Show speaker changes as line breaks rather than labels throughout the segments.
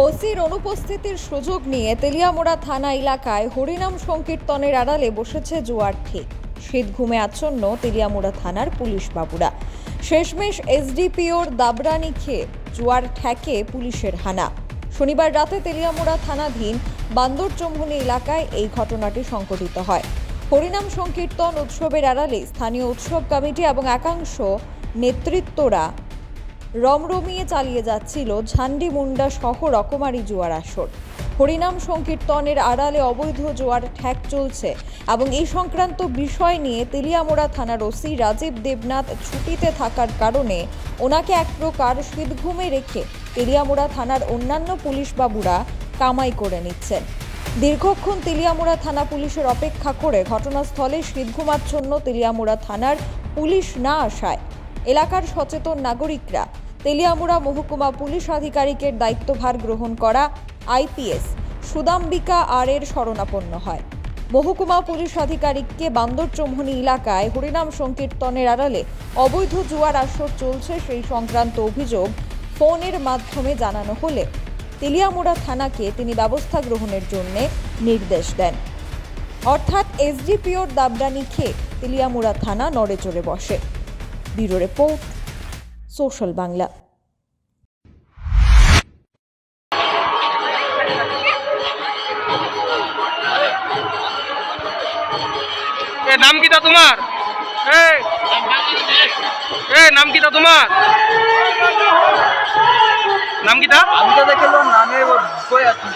ওসির অনুপস্থিতির সুযোগ নিয়ে তেলিয়ামোড়া থানা এলাকায় হরিনাম সংকীর্তনের আড়ালে বসেছে জোয়ার ঠিক। শীত ঘুমে আচ্ছন্ন তেলিয়ামোড়া থানার পুলিশ বাবুরা। শেষমেশ এসডিপিওর দাবরানি খেয়ে জোয়ার ঠেকে পুলিশের হানা। শনিবার রাতে তেলিয়ামোড়া থানাধীন বান্দরচম্বনী এলাকায় এই ঘটনাটি সংঘটিত হয়। হরিনাম সংকীর্তন উৎসবের আড়ালে স্থানীয় উৎসব কমিটি এবং একাংশ নেতৃত্বরা রমরমিয়ে চালিয়ে যাচ্ছিল ঝান্ডি মুন্ডা সহ রকমারি জোয়ার আসর। হরিনাম সংকীর্তনের আড়ালে অবৈধ জোয়ার ঠ্যাক চলছে এবং এই সংক্রান্ত বিষয় নিয়ে তেলিয়ামোড়া থানার ওসি রাজীব দেবনাথ ছুটিতে থাকার কারণে ওনাকে এক প্রকার শীতঘুমে রেখে তেলিয়ামোড়া থানার অন্যান্য পুলিশ বাবুরা কামাই করে নিচ্ছেন। দীর্ঘক্ষণ তেলিয়ামোড়া থানা পুলিশের অপেক্ষা করে ঘটনাস্থলে শীতঘুমাচ্ছন্ন তেলিয়ামোড়া থানার পুলিশ না আসায় এলাকার সচেতন নাগরিকরা তেলিয়ামুড়া মহকুমা পুলিশ আধিকারিকের দায়িত্বভার গ্রহণ করা আইপিএস সুদাম্বিকা আর এর শরণাপন্ন হয়। মহকুমা পুলিশ আধিকারিককে বান্দরচম্বনী এলাকায় হরিনাম সংকীর্তনের আড়ালে অবৈধ জুয়ার আসর চলছে সেই সংক্রান্ত অভিযোগ ফোনের মাধ্যমে জানানো হলে তেলিয়ামুড়া থানাকে তিনি ব্যবস্থা গ্রহণের জন্য নির্দেশ দেন। অর্থাৎ এসডিপিওর দাবরানি খেয়ে তেলিয়ামুড়া থানা নড়ে চড়ে বসে। Bureau report social Bangla.
নাম কিটা তোমার? নাম কিটা তোমার? নাম
আমি তো দেখল নামে কই আছি?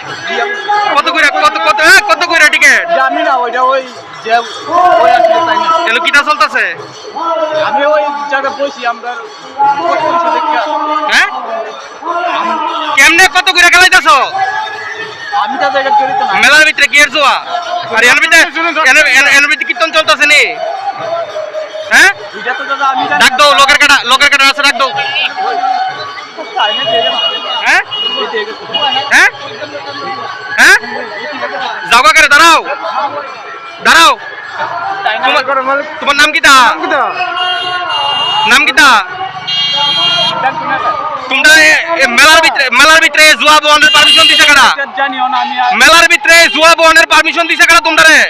কত কইরা কত কত এ, কত কইরা টিকেট?
জানি না ওইটা ওই
এলো কিটা চলতেছে?
আমি ওই জায়গায় বসি আমরা
হ্যাঁ? কেমনে কত কইরা খেলাইতাছ?
আমি তো জায়গা
মেলার ভিতরে জোয়া? আর এর ভিতরে এর- এর- এর ভিতরে কীর্তন চলতেছে নি? হ্যাঁ? ডাক দাও লোকের কাটা লোকের কাটা আছে ডাক দাও। যাও করে দাঁড়াও। দাঁড়াও। তোমার নাম কিটা নাম কিটা তোমরা মেলার ভিতরে মেলার ভিতরে জুয়া বহনের পারমিশন দিছে কারা? মেলার ভিতরে জুয়া বহনের পারমিশন দিছে কারা তোমরা রে?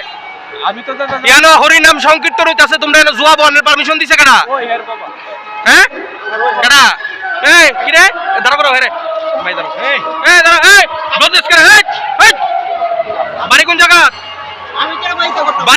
আমি তো
ইয়ানো হরিনাম সংকীর্তন হইতাছে তোমরা জুয়া বহনের পারমিশন দিছে কারা?
হের
হ্যাঁ? কারা? এই কি রে? দাঁড়া করো হেরে। ভাই দাঁড়াও। এই। এই দাঁড়া এই এই এই বাড়ি কোন জায়গা
আমি কেন বাইতে করতাম
বাড়ি